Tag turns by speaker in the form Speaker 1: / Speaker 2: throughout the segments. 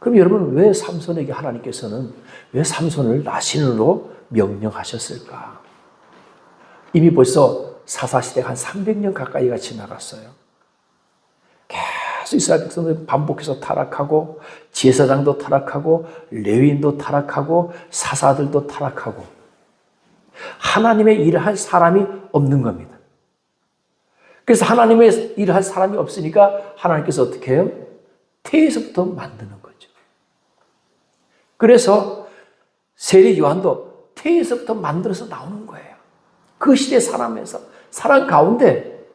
Speaker 1: 그럼 여러분 왜 삼손에게 하나님께서는 왜 삼손을 나신으로 명령하셨을까? 이미 벌써 사사시대가 한 300년 가까이가 지나갔어요. 계속 이스라엘 백성들 반복해서 타락하고 제사장도 타락하고 레위인도 타락하고 사사들도 타락하고 하나님의 일을 할 사람이 없는 겁니다. 그래서 하나님의 일을 할 사람이 없으니까 하나님께서 어떻게 해요? 태에서부터 만드는 거죠. 그래서 세례 요한도 태에서부터 만들어서 나오는 거예요. 그 시대 사람에서 사람 가운데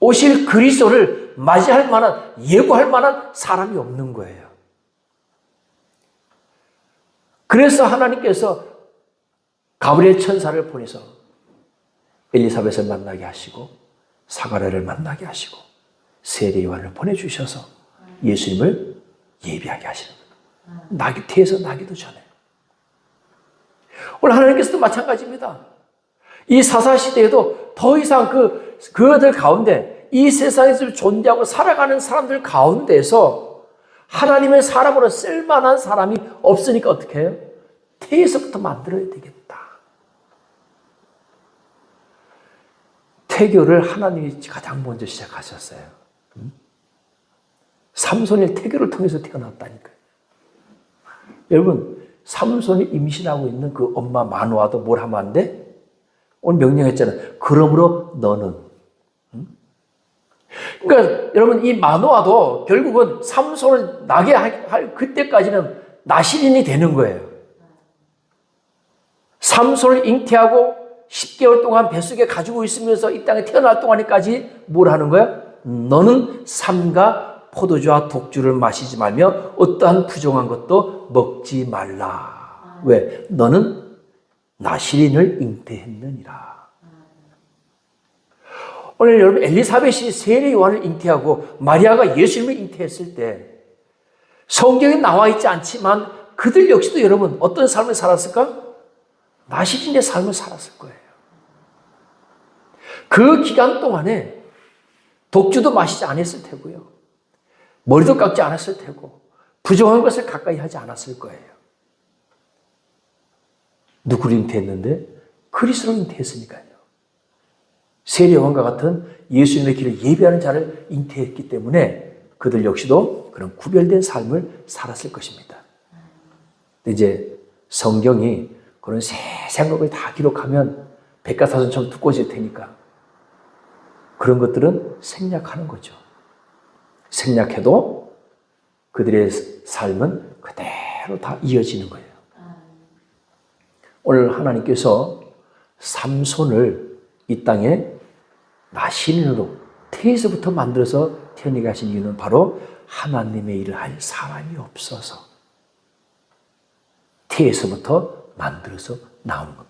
Speaker 1: 오실 그리스도를 맞이할 만한 예고할 만한 사람이 없는 거예요. 그래서 하나님께서 가브리엘 천사를 보내서 엘리사벳을 만나게 하시고 사가랴를 만나게 하시고 세례 요한을 보내 주셔서 예수님을 예비하게 하시는 거예요. 나기 태에서 나기도 전에. 오늘 하나님께서도 마찬가지입니다. 이 사사 시대에도 더 이상 그 그들 가운데 이 세상에서 존재하고 살아가는 사람들 가운데서 하나님의 사람으로 쓸만한 사람이 없으니까 어떻게 해요? 태에서부터 만들어야 되겠다. 태교를 하나님이 가장 먼저 시작하셨어요. 삼손이 태교를 통해서 태어났다니까요. 여러분, 삼손이 임신하고 있는 그 엄마 마누아도 뭘 하면 안 돼? 오늘 명령했잖아요. 그러므로 너는. 그러니까 여러분, 이 마누아도 결국은 삼손을 나게 할 그때까지는 나시린이 되는 거예요. 삼손을 잉태하고 10개월 동안 뱃속에 가지고 있으면서 이 땅에 태어날 동안까지 뭘 하는 거야? 너는 삼가 포도주와 독주를 마시지 말며 어떠한 부정한 것도 먹지 말라. 왜? 너는 나시린을 잉태했느니라. 오늘 여러분 엘리사벳이 세례 요한을 잉태하고 마리아가 예수님을 잉태했을 때 성경에 나와 있지 않지만 그들 역시도 여러분 어떤 삶을 살았을까? 나시린의 삶을 살았을 거예요. 그 기간 동안에 독주도 마시지 않았을 테고요. 머리도 깎지 않았을 테고 부정한 것을 가까이 하지 않았을 거예요. 누구를 잉태했는데? 그리스도를 잉태했으니까요. 세례요한과 같은 예수님의 길을 예비하는 자를 잉태했기 때문에 그들 역시도 그런 구별된 삶을 살았을 것입니다. 이제 성경이 그런 세세한 것을 다 기록하면 백과사전처럼 두꺼워질 테니까 그런 것들은 생략하는 거죠. 생략해도 그들의 삶은 그대로 다 이어지는 거예요. 오늘 하나님께서 삼손을 이 땅에 나신으로 태에서부터 만들어서 태어나게 하신 이유는 바로 하나님의 일을 할 사람이 없어서 태에서부터 만들어서 나오는 겁니다.